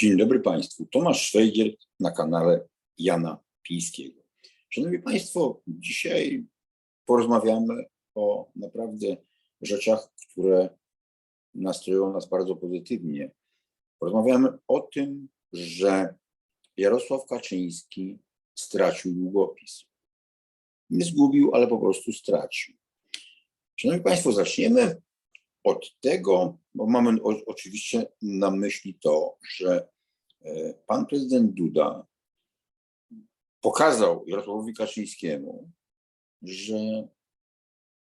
Dzień dobry Państwu. Tomasz Szwejgiel na kanale Jana Pińskiego. Szanowni Państwo, dzisiaj porozmawiamy o naprawdę rzeczach, które nastroją nas bardzo pozytywnie. Porozmawiamy o tym, że Jarosław Kaczyński stracił długopis. Nie zgubił, ale po prostu stracił. Szanowni Państwo, zaczniemy od tego, bo mamy oczywiście na myśli to, że e, pan prezydent Duda pokazał Jarosławowi Kaczyńskiemu, że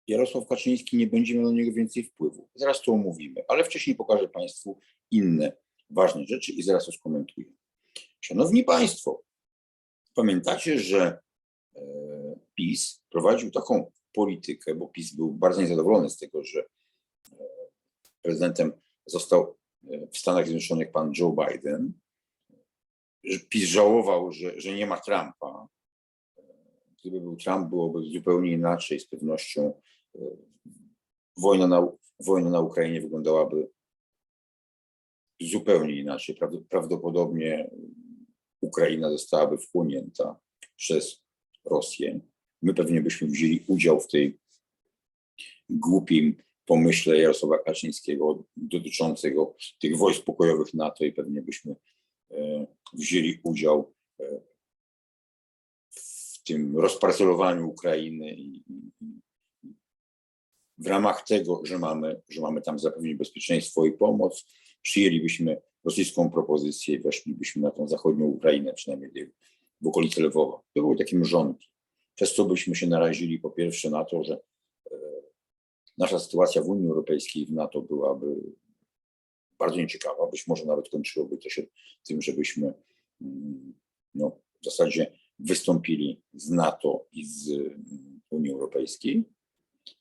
Jarosław Kaczyński nie będzie miał na niego więcej wpływu. Zaraz to omówimy, ale wcześniej pokażę Państwu inne ważne rzeczy i zaraz to skomentuję. Szanowni Państwo, pamiętacie, że e, PiS prowadził taką politykę, bo PiS był bardzo niezadowolony z tego, że e, prezydentem został e, w Stanach Zjednoczonych pan Joe Biden. PiS żałował, że, że nie ma Trumpa. E, Gdyby był Trump, byłoby zupełnie inaczej. Z pewnością e, wojna na, wojna na Ukrainie wyglądałaby zupełnie inaczej. Prawd- Prawdopodobnie Ukraina zostałaby wchłonięta przez Rosję. My pewnie byśmy wzięli udział w tej głupim pomyśle Jarosława Kaczyńskiego dotyczącego tych wojsk pokojowych NATO i pewnie byśmy e, wzięli udział e, w tym rozparcelowaniu Ukrainy i, w ramach tego, że mamy, że mamy tam zapewnić bezpieczeństwo i pomoc, przyjęlibyśmy rosyjską propozycję i weszlibyśmy na tą zachodnią Ukrainę, przynajmniej w okolicy Lwowa. To były takie mrzonki. Przez co byśmy się narazili po pierwsze na to, że e, nasza sytuacja w Unii Europejskiej i w NATO byłaby bardzo nieciekawa. Być może nawet kończyłoby to się tym, żebyśmy mm, no, w zasadzie wystąpili z NATO i z mm, Unii Europejskiej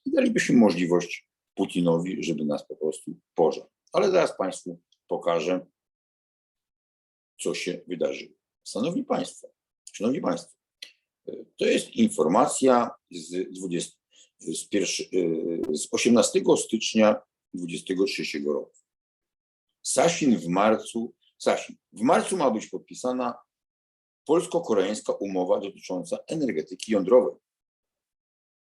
i dalibyśmy możliwość Putinowi, żeby nas po prostu pożarł. Ale zaraz Państwu pokażę, co się wydarzyło. Szanowni Państwo, Szanowni Państwo, to jest informacja z, 20, z, pierwszy, y, z 18 stycznia 2023 roku. Sasin w marcu, Sasin, w marcu ma być podpisana polsko-koreańska umowa dotycząca energetyki jądrowej.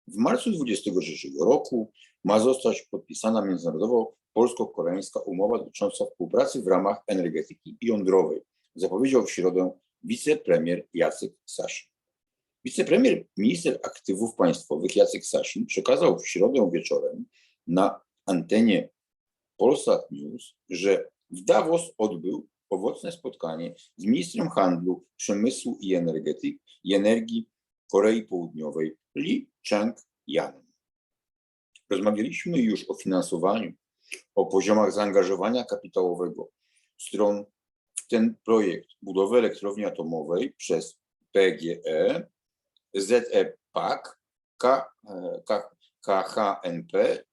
W marcu 2023 roku ma zostać podpisana międzynarodowa polsko-koreańska umowa dotycząca współpracy w ramach energetyki jądrowej, zapowiedział w środę wicepremier Jacek Sasin. Wicepremier, minister aktywów państwowych Jacek Sasin przekazał w środę wieczorem na antenie Polsat News, że w Davos odbył owocne spotkanie z ministrem handlu, przemysłu i energetyki i energii Korei Południowej Lee Chang-yanem. Rozmawialiśmy już o finansowaniu, o poziomach zaangażowania kapitałowego stron w ten projekt budowy elektrowni atomowej przez PGE, ZE PAK, K, e, K, KHNP.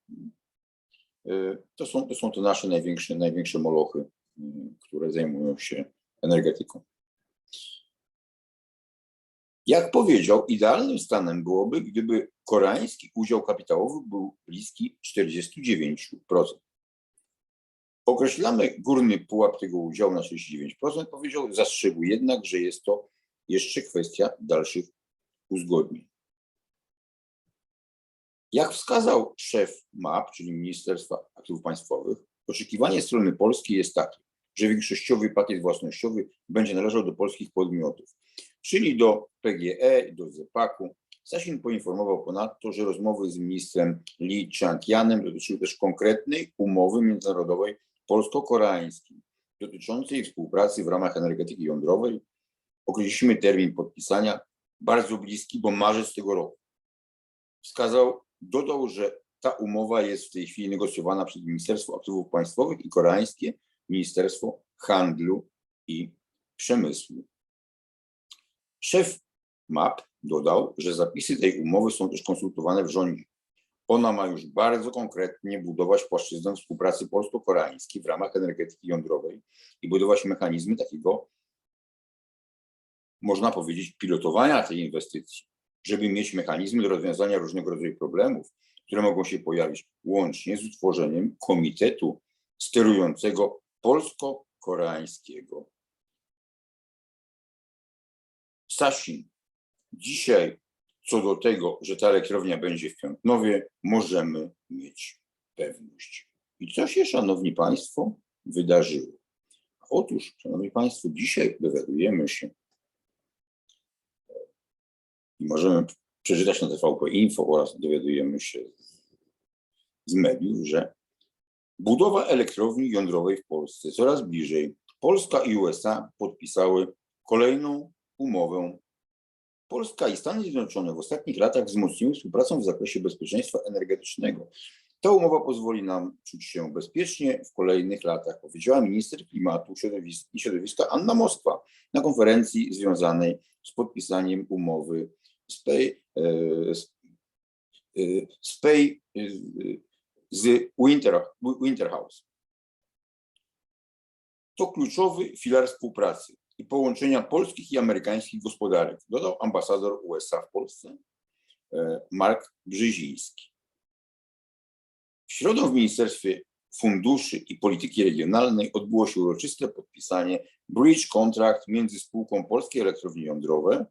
E, To są, to są te nasze największe, największe molochy, m, które zajmują się energetyką. Jak powiedział, idealnym stanem byłoby, gdyby koreański udział kapitałowy był bliski 49%. Określamy górny pułap tego udziału na 39%, powiedział, zastrzegł jednak, że jest to jeszcze kwestia dalszych uzgodnień. Jak wskazał szef MAP, czyli Ministerstwa Aktywów Państwowych, oczekiwanie strony polskiej jest takie, że większościowy pakiet własnościowy będzie należał do polskich podmiotów, czyli do PGE i do ZEPAK-u. Sasin poinformował ponadto, że rozmowy z ministrem Lee Chang-yanem dotyczyły też konkretnej umowy międzynarodowej polsko-koreańskiej dotyczącej współpracy w ramach energetyki jądrowej. Określiliśmy termin podpisania bardzo bliski, bo marzec tego roku. Wskazał, dodał, że ta umowa jest w tej chwili negocjowana przez Ministerstwo Aktywów Państwowych i koreańskie Ministerstwo Handlu i Przemysłu. Szef MAP dodał, że zapisy tej umowy są też konsultowane w rządzie. Ona ma już bardzo konkretnie budować płaszczyznę współpracy polsko-koreańskiej w ramach energetyki jądrowej i budować mechanizmy takiego, można powiedzieć, pilotowania tej inwestycji, żeby mieć mechanizmy do rozwiązania różnego rodzaju problemów, które mogą się pojawić łącznie z utworzeniem komitetu sterującego polsko koreańskiego. Sasin, dzisiaj co do tego, że ta elektrownia będzie w Piątnowie, możemy mieć pewność. I co się, szanowni państwo, wydarzyło? Otóż, szanowni państwo, dzisiaj dowiadujemy się i możemy przeczytać na TVP Info oraz dowiadujemy się z mediów, że budowa elektrowni jądrowej w Polsce coraz bliżej. Polska i USA podpisały kolejną umowę. Polska i Stany Zjednoczone w ostatnich latach wzmocniły współpracę w zakresie bezpieczeństwa energetycznego. Ta umowa pozwoli nam czuć się bezpiecznie w kolejnych latach, powiedziała minister klimatu i środowiska Anna Moskwa na konferencji związanej z podpisaniem umowy SPEI, e, z- e, SPEI e, z Winter, Winter House. To kluczowy filar współpracy i połączenia polskich i amerykańskich gospodarek, dodał ambasador USA w Polsce e, Mark Brzeziński. W środę w Ministerstwie Funduszy i Polityki Regionalnej odbyło się uroczyste podpisanie Bridge Contract między spółką Polskie Elektrownie Jądrowe,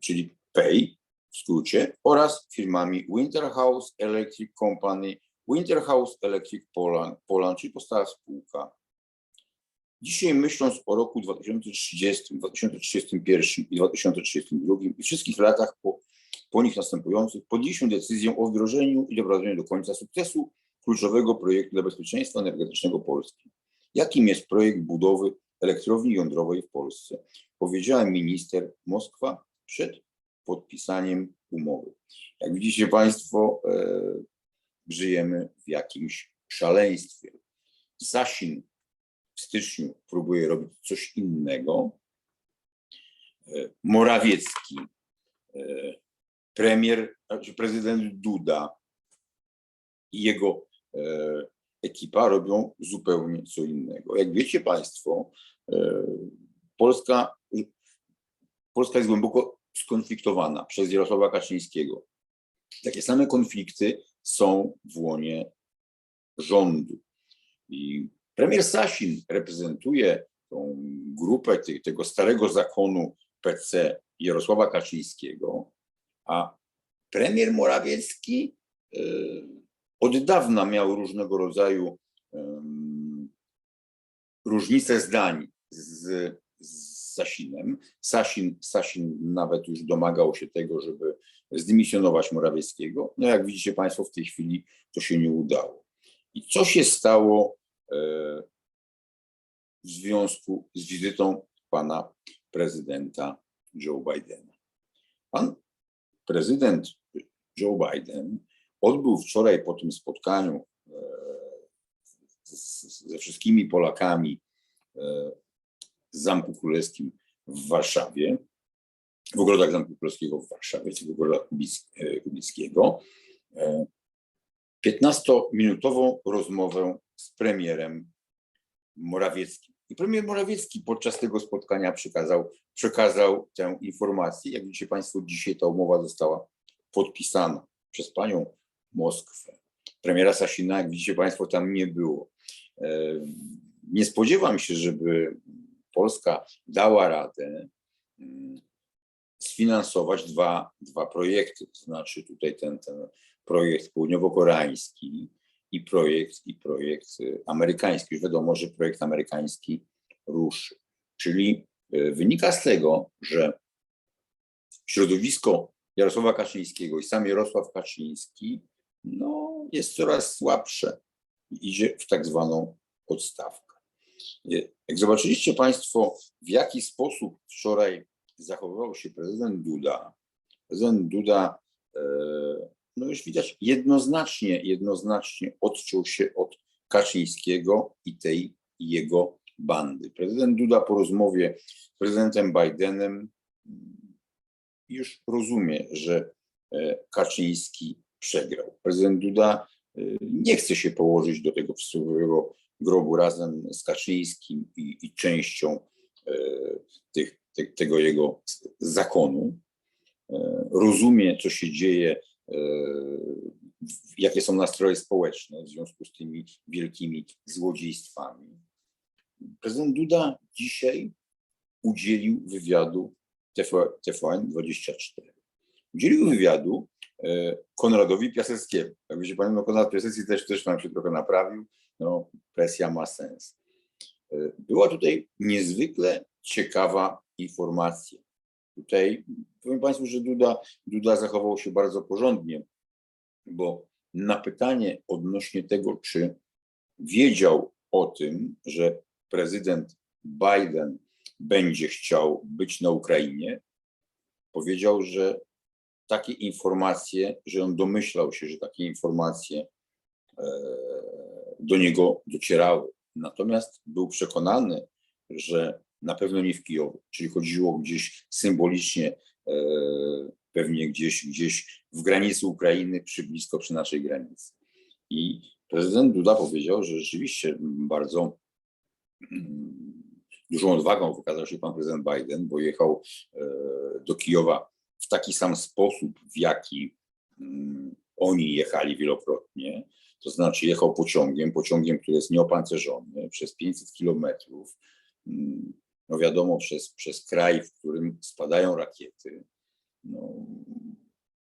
czyli, PEI w skrócie, oraz firmami Winterhouse Electric Company, Winterhouse Electric Poland, Poland czyli powstała spółka. Dzisiaj myśląc o roku 2030, 2031 i 2032 i wszystkich latach po, po nich następujących, podjęliśmy decyzję o wdrożeniu i doprowadzeniu do końca sukcesu kluczowego projektu dla bezpieczeństwa energetycznego Polski. Jakim jest projekt budowy elektrowni jądrowej w Polsce? Powiedziała minister Moskwa przed podpisaniem umowy. Jak widzicie Państwo, e, żyjemy w jakimś szaleństwie. Sasin w styczniu próbuje robić coś innego. E, Morawiecki, e, premier, znaczy prezydent Duda i jego ekipa robią zupełnie co innego. Jak wiecie Państwo, Polska, Polska jest głęboko skonfliktowana przez Jarosława Kaczyńskiego. Takie same konflikty są w łonie rządu. I premier Sasin reprezentuje tą grupę tego starego zakonu PC Jarosława Kaczyńskiego, a premier Morawiecki e, od dawna miał różnego rodzaju różnice zdań z, z Sasinem. Sasin, Sasin nawet już domagał się tego, żeby zdymisjonować Morawieckiego. No jak widzicie Państwo, w tej chwili to się nie udało. I co się stało e, w związku z wizytą pana prezydenta Joe Bidena? Pan prezydent Joe Biden odbył wczoraj po tym spotkaniu e, ze wszystkimi Polakami e, Zamku Królewskim w Warszawie, w ogrodach Zamku Królewskiego w Warszawie, czy w ogrodach e, Kubickiego, e, 15-minutową rozmowę z premierem Morawieckim. I premier Morawiecki podczas tego spotkania przekazał, przekazał tę informację. Jak widzicie Państwo, dzisiaj ta umowa została podpisana przez panią Moskwę. Premiera Sasina, jak widzicie Państwo, tam nie było. E, Nie spodziewam się, żeby Polska dała radę mm, sfinansować dwa, dwa projekty, to znaczy tutaj ten, ten projekt południowo-koreański i projekt, i projekt y, amerykański. Już wiadomo, że projekt amerykański ruszy. Czyli y, wynika z tego, że środowisko Jarosława Kaczyńskiego i sam Jarosław Kaczyński no, jest coraz słabsze idzie w tak zwaną odstawkę. Jak zobaczyliście Państwo, w jaki sposób wczoraj zachowywał się prezydent Duda, prezydent Duda, e, no już widać, jednoznacznie, jednoznacznie odciął się od Kaczyńskiego i tej jego bandy. Prezydent Duda po rozmowie z prezydentem Bidenem mm, już rozumie, że e, Kaczyński przegrał. Prezydent Duda e, nie chce się położyć do tego przysłowiowego grobu razem z Kaczyńskim i, i częścią e, tych, te, tego jego zakonu. E, rozumie, co się dzieje, e, jakie są nastroje społeczne w związku z tymi wielkimi złodziejstwami. prezydent Duda dzisiaj udzielił wywiadu TV, TVN24. Udzielił wywiadu Konradowi Piaseckiemu. Jak wiecie Panie, no Konrad Piasecki też, też nam się trochę naprawił. No, presja ma sens. E, Była tutaj niezwykle ciekawa informacja. Tutaj powiem Państwu, że Duda, Duda zachował się bardzo porządnie, bo na pytanie odnośnie tego, czy wiedział o tym, że prezydent Biden będzie chciał być na Ukrainie, powiedział, że takie informacje, że on domyślał się, że takie informacje e, do niego docierały. Natomiast był przekonany, że na pewno nie w Kijowie, czyli chodziło gdzieś symbolicznie, e, pewnie gdzieś, gdzieś w granicy Ukrainy, przy blisko przy naszej granicy. I prezydent Duda powiedział, że rzeczywiście bardzo mm, dużą odwagą wykazał się pan prezydent Biden, bo jechał e, do Kijowa w taki sam sposób, w jaki mm, oni jechali wielokrotnie. To znaczy jechał pociągiem, pociągiem, który jest nieopancerzony przez 500 kilometrów. mm, No wiadomo, przez, przez kraj, w którym spadają rakiety. No,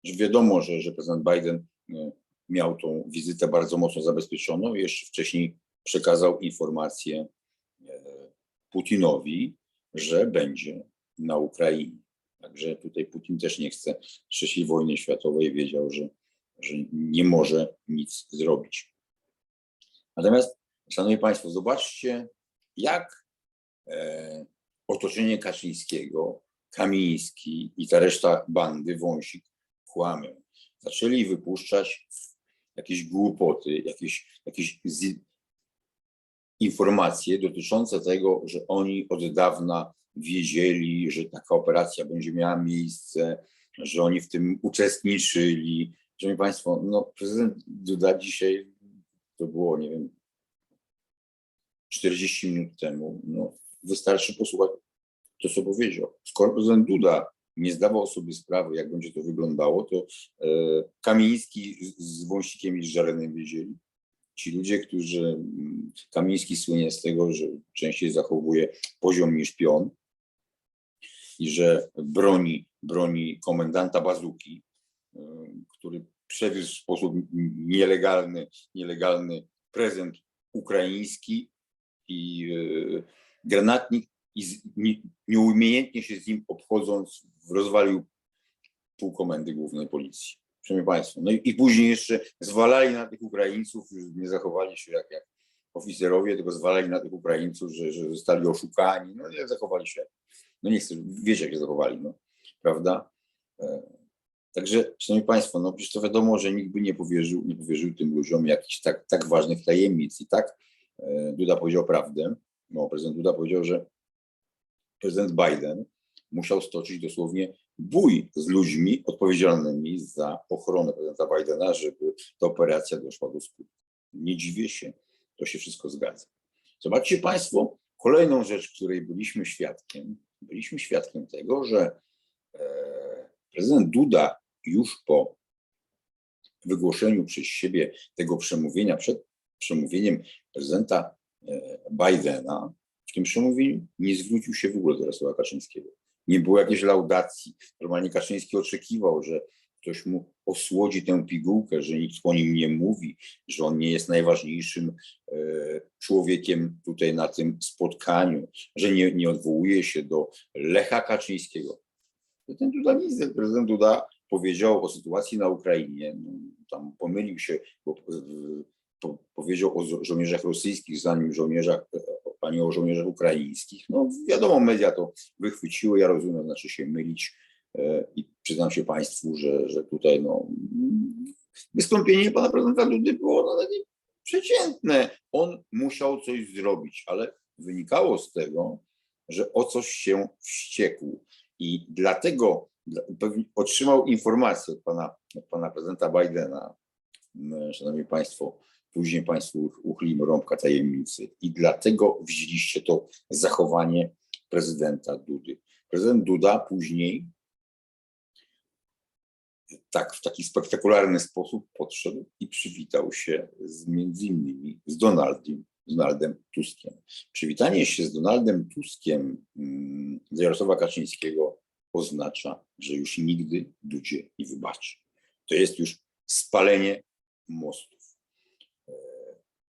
wiadomo, że, że prezydent Biden e, miał tą wizytę bardzo mocno zabezpieczoną jeszcze wcześniej przekazał informację e, Putinowi, że będzie na Ukrainie. Także tutaj Putin też nie chce trzeciej wojny światowej, wiedział, że, że nie może nic zrobić. Natomiast, Szanowni Państwo, zobaczcie, jak e, otoczenie Kaczyńskiego, Kamiński i ta reszta bandy, Wąsik, kłamią. Zaczęli wypuszczać jakieś głupoty, jakieś, jakieś informacje dotyczące tego, że oni od dawna wiedzieli, że taka operacja będzie miała miejsce, że oni w tym uczestniczyli. Szanowni Państwo, no prezydent Duda dzisiaj, to było, nie wiem, 40 minut temu, no wystarczy posłuchać to, co powiedział. Skoro prezydent Duda nie zdawał sobie sprawy, jak będzie to wyglądało, to e, Kamiński z, Wąsikiem i z Żarenem wiedzieli. Ci ludzie, którzy, mm, Kamiński słynie z tego, że częściej zachowuje poziom niż pion i że broni, broni komendanta Bazuki, który przewiózł w sposób nielegalny, nielegalny prezent ukraiński i e, granatnik i nieumiejętnie się z nim obchodząc rozwalił pół komendy głównej policji. Szanowni Państwo. No i, później jeszcze zwalali na tych Ukraińców, już nie zachowali się jak, jak oficerowie, tylko zwalali na tych Ukraińców, że, że zostali oszukani. No nie zachowali się. No nie chcę, wiecie jak się zachowali, no, prawda? Także, Szanowni Państwo, no przecież to wiadomo, że nikt by nie powierzył, nie powierzył tym ludziom jakichś tak, tak ważnych tajemnic. I tak e, Duda powiedział prawdę. No, prezydent Duda powiedział, że prezydent Biden musiał stoczyć dosłownie bój z ludźmi odpowiedzialnymi za ochronę prezydenta Bidena, żeby ta operacja doszła do skutku. Nie dziwię się, to się wszystko zgadza. Zobaczcie Państwo, kolejną rzecz, której byliśmy świadkiem, byliśmy świadkiem tego, że e, prezydent Duda już po wygłoszeniu przez siebie tego przemówienia, przed przemówieniem prezydenta e, Bidena, w tym przemówieniu nie zwrócił się w ogóle do Jarosława Kaczyńskiego. Nie było jakiejś laudacji. Normalnie Kaczyński oczekiwał, że ktoś mu osłodzi tę pigułkę, że nikt o nim nie mówi, że on nie jest najważniejszym e, człowiekiem tutaj na tym spotkaniu, że nie, nie odwołuje się do Lecha Kaczyńskiego. Prezydent Duda nic, prezydent Duda powiedział o sytuacji na Ukrainie, no, tam pomylił się, bo e, po, powiedział o żo- żołnierzach rosyjskich, zanim żołnierzach, e, a nie o żołnierzach ukraińskich. No wiadomo, media to wychwyciły, ja rozumiem, znaczy się mylić e, i przyznam się Państwu, że, że tutaj no, wystąpienie pana prezydenta Dudy było no, przeciętne. On musiał coś zrobić, ale wynikało z tego, że o coś się wściekł i dlatego otrzymał informację od pana, od pana prezydenta Bidena, szanowni państwo, później państwu uch- uchylimy rąbka tajemnicy i dlatego wzięliście to zachowanie prezydenta Dudy. Prezydent Duda później tak w taki spektakularny sposób podszedł i przywitał się z między innymi z Donaldem Donaldem Tuskiem. Przywitanie się z Donaldem Tuskiem dla Jarosława Kaczyńskiego oznacza, że już nigdy Dudzie nie wybaczy. To jest już spalenie mostów. E,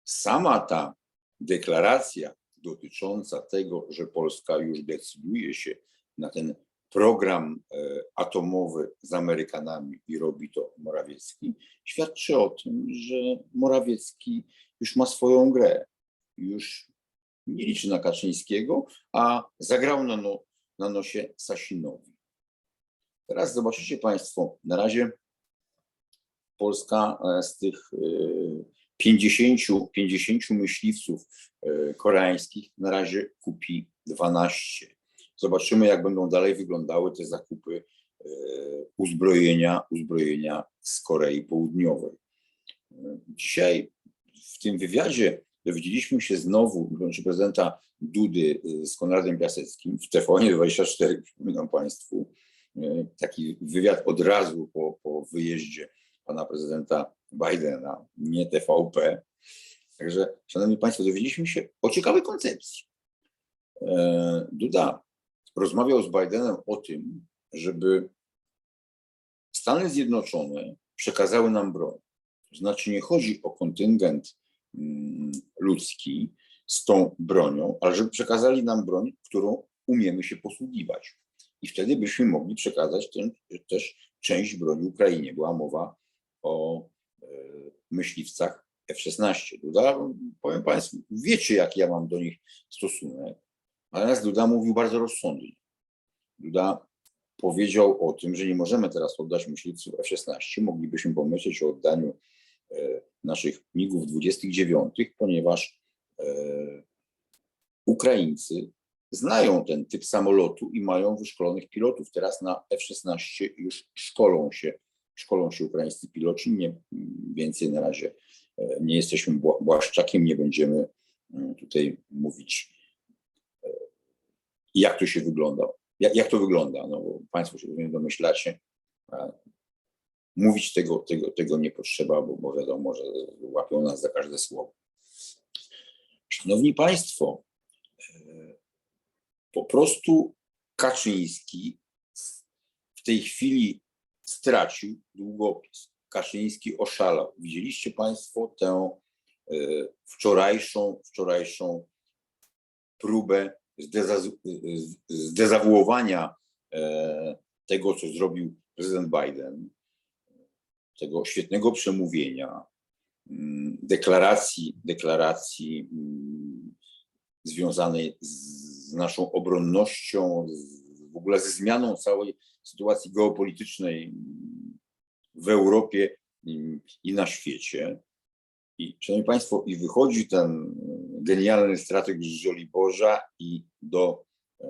Sama ta deklaracja dotycząca tego, że Polska już decyduje się na ten program e, atomowy z Amerykanami i robi to Morawiecki, świadczy o tym, że Morawiecki już ma swoją grę. Już nie liczy na Kaczyńskiego, a zagrał na, no, na nosie Sasinowi. Teraz zobaczycie Państwo, na razie Polska e, z tych e, 50, 50 myśliwców e, koreańskich na razie kupi 12. Zobaczymy, jak będą dalej wyglądały te zakupy uzbrojenia, uzbrojenia z Korei Południowej. Dzisiaj w tym wywiadzie dowiedzieliśmy się znowu, czy prezydenta Dudy z Konradem Piaseckim w TVN24, przypominam Państwu, taki wywiad od razu po, po wyjeździe pana prezydenta Bidena, nie TVP. Także, szanowni państwo, dowiedzieliśmy się o ciekawej koncepcji. E, Duda rozmawiał z Bidenem o tym, żeby Stany Zjednoczone przekazały nam broń. To znaczy nie chodzi o kontyngent mm, ludzki z tą bronią, ale żeby przekazali nam broń, którą umiemy się posługiwać. I wtedy byśmy mogli przekazać ten, też część broni Ukrainie. Była mowa o e, myśliwcach F-16. Duda, powiem Państwu, wiecie, jaki ja mam do nich stosunek, natomiast Duda mówił bardzo rozsądnie. Duda powiedział o tym, że nie możemy teraz oddać myśliwców F-16, moglibyśmy pomyśleć o oddaniu e, naszych MIG-ów 29, ponieważ e, Ukraińcy znają ten typ samolotu i mają wyszkolonych pilotów. Teraz na F-16 już szkolą się, szkolą się ukraińscy piloci. Nie, więcej na razie e, nie jesteśmy bła- błaszczakiem, nie będziemy mm, tutaj mówić, e, jak to się wygląda. Jak, jak to wygląda? No, bo Państwo się pewnie domyślacie. Mówić tego, tego, tego nie potrzeba, bo, bo wiadomo, że łapią nas za każde słowo. Szanowni Państwo, po prostu Kaczyński w tej chwili stracił długopis. Kaczyński oszalał. Widzieliście Państwo tę e, wczorajszą, wczorajszą próbę zdezawuowania e, tego, co zrobił prezydent Biden, tego świetnego przemówienia, mm, deklaracji, deklaracji mm, związanej z naszą obronnością, z, w ogóle ze zmianą całej sytuacji geopolitycznej w Europie i na świecie. I, szanowni Państwo, i wychodzi ten genialny strateg z Żoliborza i do e,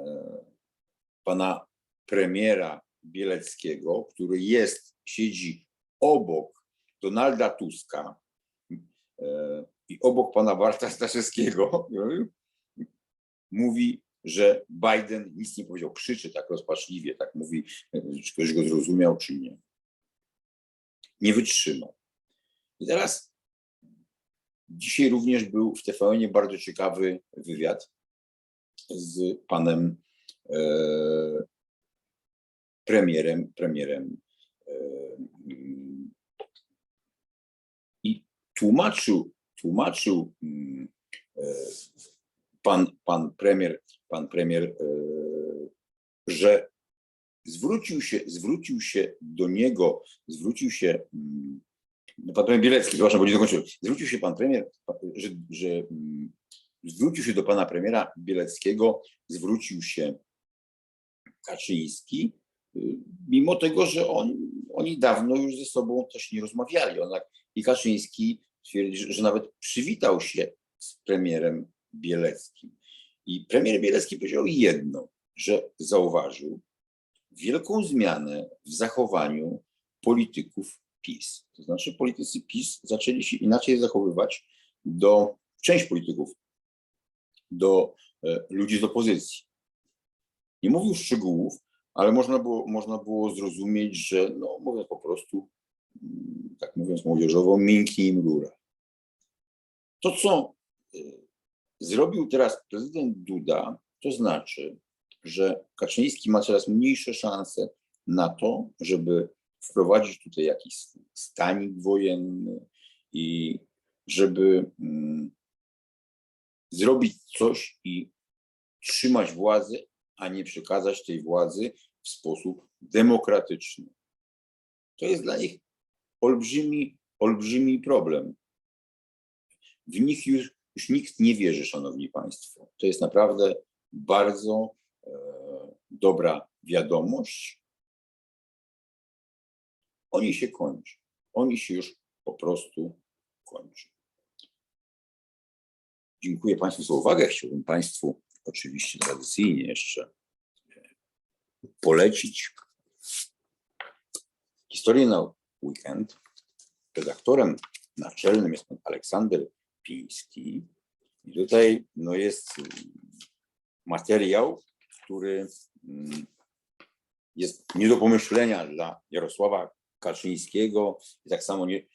pana premiera Bieleckiego, który jest, siedzi obok Donalda Tuska e, i obok pana Barta Staszewskiego, mówi, że Biden nic nie powiedział, krzyczy tak rozpaczliwie, tak mówi, czy ktoś go zrozumiał, czy nie. Nie wytrzymał. I teraz dzisiaj również był w TVN bardzo ciekawy wywiad z panem e, premierem, premierem e, i tłumaczył, tłumaczył mm, e, pan, pan premier, pan premier, e, że zwrócił się, zwrócił się do niego, zwrócił się mm, pan premier Bielecki, przepraszam, bo nie dokończyłem, zwrócił się pan premier, że, że mm, zwrócił się do pana premiera Bieleckiego, zwrócił się Kaczyński, y, mimo tego, że on, oni dawno już ze sobą też nie rozmawiali. On, I Kaczyński twierdzi, że nawet przywitał się z premierem Bieleckim. I premier Bielecki powiedział jedno, że zauważył wielką zmianę w zachowaniu polityków PiS. To znaczy politycy PiS zaczęli się inaczej zachowywać do, część polityków, do e, ludzi z opozycji. Nie mówił szczegółów, ale można było, można było zrozumieć, że no, mówiąc po prostu, mm, tak mówiąc młodzieżowo, miękki im rura. To, co e, zrobił teraz prezydent Duda, to znaczy, że Kaczyński ma coraz mniejsze szanse na to, żeby wprowadzić tutaj jakiś stanik wojenny i żeby mm, zrobić coś i trzymać władzę, a nie przekazać tej władzy w sposób demokratyczny. To jest dla nich olbrzymi, olbrzymi problem. W nich już, już nikt nie wierzy, szanowni państwo. To jest naprawdę bardzo e, dobra wiadomość. Oni się kończą. Oni się już po prostu kończą. Dziękuję Państwu za uwagę. Chciałbym Państwu oczywiście tradycyjnie jeszcze e, polecić historię na weekend. Redaktorem naczelnym jest pan Aleksander Piński. I tutaj no, jest mm, materiał, który mm, jest nie do pomyślenia dla Jarosława Kaczyńskiego. I tak samo nie,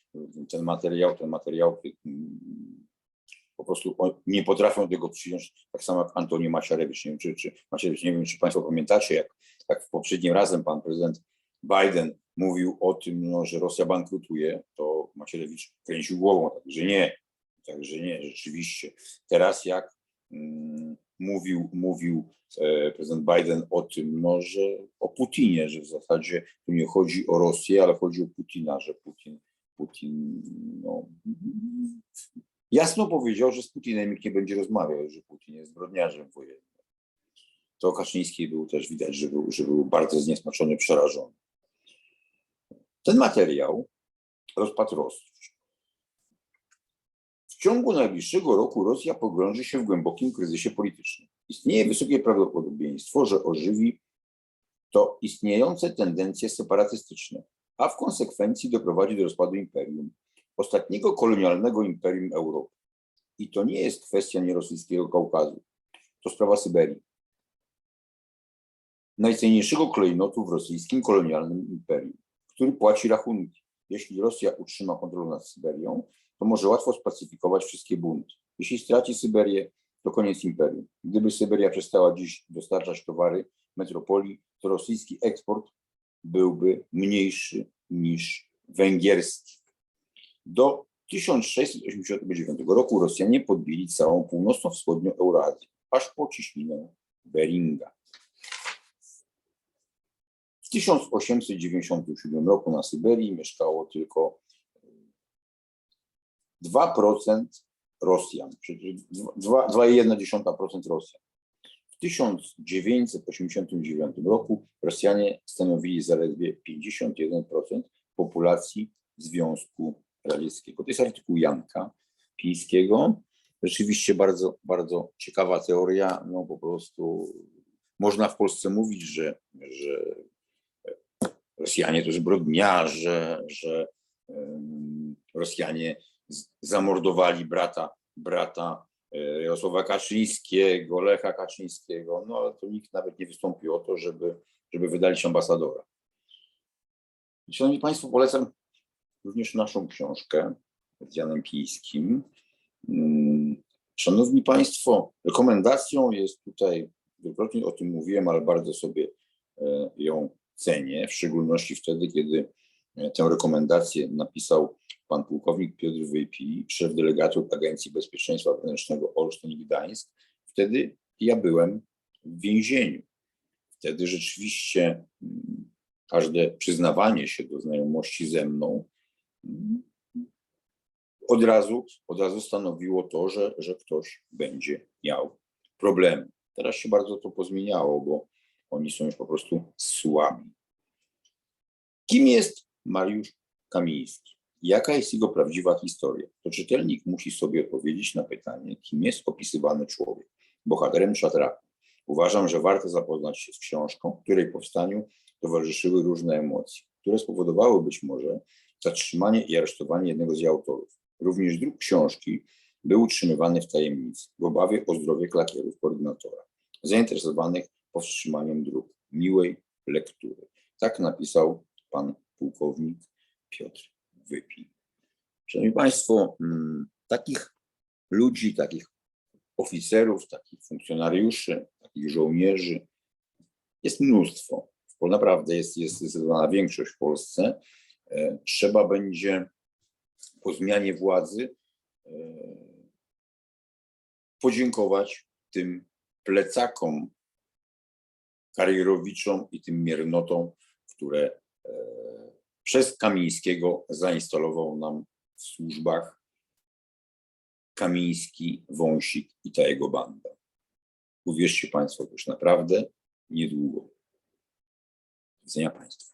ten materiał, ten materiał mm, po prostu nie potrafią tego przyjąć, tak samo jak Antoni Macierewicz. Nie wiem, czy, czy, Macierewicz, nie wiem, czy Państwo pamiętacie, jak, jak poprzednim razem pan prezydent Biden mówił o tym, no, że Rosja bankrutuje, to Macierewicz kręcił głową, także nie, także nie, rzeczywiście. Teraz jak mm, mówił, mówił e, prezydent Biden o tym, no, że o Putinie, że w zasadzie tu nie chodzi o Rosję, ale chodzi o Putina, że Putin, Putin no, jasno powiedział, że z Putinem nikt nie będzie rozmawiał, że Putin jest zbrodniarzem wojennym. To Kaczyński był też widać, że był, że był bardzo zniesmaczony, przerażony. Ten materiał rozpadł Rosję. Ciągu najbliższego roku Rosja pogrąży się w głębokim kryzysie politycznym. Istnieje wysokie prawdopodobieństwo, że ożywi to istniejące tendencje separatystyczne, a w konsekwencji doprowadzi do rozpadu imperium, ostatniego kolonialnego imperium Europy. I to nie jest kwestia nierosyjskiego Kaukazu, to sprawa Syberii. Najcenniejszego klejnotu w rosyjskim kolonialnym imperium, który płaci rachunki. Jeśli Rosja utrzyma kontrolę nad Syberią, to może łatwo spacyfikować wszystkie bunty. Jeśli straci Syberię, to koniec imperium. Gdyby Syberia przestała dziś dostarczać towary metropolii, to rosyjski eksport byłby mniejszy niż węgierski. Do 1689 roku Rosjanie podbili całą północno-wschodnią Eurazję, aż po ciśninę Beringa. W 1897 roku na Syberii mieszkało tylko 2% Rosjan, czyli 2,1% Rosjan. W 1989 roku Rosjanie stanowili zaledwie 51% populacji Związku Radzieckiego. To jest artykuł Janka Pińskiego. Rzeczywiście bardzo, bardzo ciekawa teoria. No po prostu można w Polsce mówić, że, że Rosjanie to zbrodniarze, że Rosjanie zamordowali brata, brata e, Jarosława Kaczyńskiego, Lecha Kaczyńskiego, no ale to nikt nawet nie wystąpił o to, żeby, żeby wydalić ambasadora. Szanowni Państwo, polecam również naszą książkę z Janem Pińskim. Mm, Szanowni Państwo, rekomendacją jest tutaj, wielokrotnie o tym mówiłem, ale bardzo sobie e, ją cenię, w szczególności wtedy, kiedy e, tę rekomendację napisał pan pułkownik Piotr Wypi, szef delegatu Agencji Bezpieczeństwa Wewnętrznego Olsztyn i Gdańsk. Wtedy ja byłem w więzieniu. Wtedy rzeczywiście mm, każde przyznawanie się do znajomości ze mną mm, od razu, od razu stanowiło to, że, że ktoś będzie miał problemy. Teraz się bardzo to pozmieniało, bo oni są już po prostu słabi. Kim jest Mariusz Kamiński? Jaka jest jego prawdziwa historia? To czytelnik musi sobie odpowiedzieć na pytanie, kim jest opisywany człowiek. Bohaterem szatraku. Uważam, że warto zapoznać się z książką, której powstaniu towarzyszyły różne emocje, które spowodowały być może zatrzymanie i aresztowanie jednego z jej autorów. Również druk książki był utrzymywany w tajemnicy w obawie o zdrowie klakierów koordynatora, zainteresowanych powstrzymaniem druku. Miłej lektury. Tak napisał pan pułkownik Piotr Wypi. Szanowni Państwo, mm, takich ludzi, takich oficerów, takich funkcjonariuszy, takich żołnierzy jest mnóstwo. Bo naprawdę jest, jest zdecydowana większość w Polsce. E, Trzeba będzie po zmianie władzy e, podziękować tym plecakom karierowiczom i tym miernotom, które e, przez Kamińskiego zainstalował nam w służbach Kamiński, Wąsik i ta jego banda. Uwierzcie Państwo, już naprawdę niedługo. Do widzenia Państwu.